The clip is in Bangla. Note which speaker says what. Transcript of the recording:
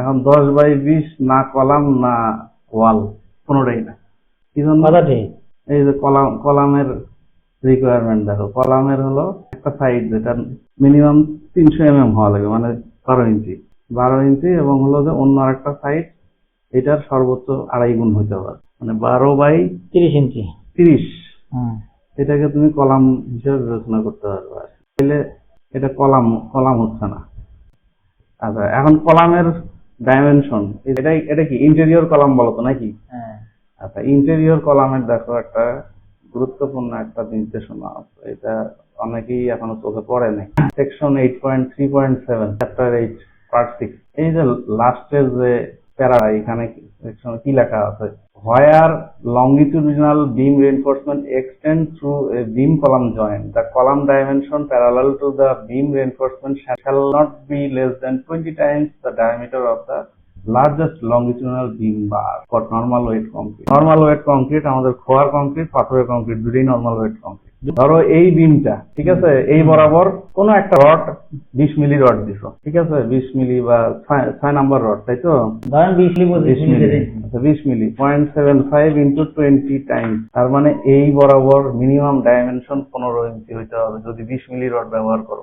Speaker 1: এখন দশ বাই বিশ না কলাম না ওয়াল কোনোটাই না। কি জন্য? এই যে কলাম কলামের রিকোয়ারমেন্ট দেখো। কলামের হলো একটা সাইড যেটা মিনিমাম তিনশো এম এম হওয়া লাগে মানে বারো ইঞ্চি। বারো ইঞ্চি এবং হলো যে অন্য আরেকটা সাইড এটার সর্বোচ্চ আড়াই গুণ হইতে পারে মানে বারো বাই
Speaker 2: তিরিশ ইঞ্চি।
Speaker 1: তিরিশ। এটাকে তুমি কলাম হিসেবে বিবেচনা করতে পারবে। তাহলে এটা কলাম কলাম হচ্ছে না। আচ্ছা এখন কলামের ডাইমেনশন এটা এটা কি ইন্টেরিয়র কলাম বলো তো নাকি?
Speaker 2: হ্যাঁ।
Speaker 1: আচ্ছা ইন্টেরিয়র কলামের দেখো একটা গুরুত্বপূর্ণ একটা নির্দেশনা আছে। এটা অনেকেই এখনও চোখে পড়ে নাই। Section eight point three point seven chapter eight part six এই যে লাস্টের যে প্যারা এখানে সেকশন কি লেখা আছে? Where longitudinal beam reinforcement extends through a beam column joint, the column dimension parallel to the beam reinforcement shall not be less than 20 times the diameter of the largest longitudinal beam bar for normal weight concrete. Normal weight concrete আমাদের খোয়ার কংক্রিট পাথরের কংক্রিট দুটোই নর্মাল ওয়েট কংক্রিট ধরো এই বিমটা ঠিক আছে? এই বরাবর কোন একটা রড বিশ মিলি রড দিছো ঠিক আছে? বিশ মিলি বা ছয়- নাম্বার রড তাই তো?
Speaker 2: ধরেন বিশ
Speaker 1: মিলি বিশ milli point seven five into twenty time তার মানে এই বরাবর মিনিমাম ডাইমেনশন পনেরো ইঞ্চি হইতে হবে যদি বিশ মিলি রড ব্যবহার করো।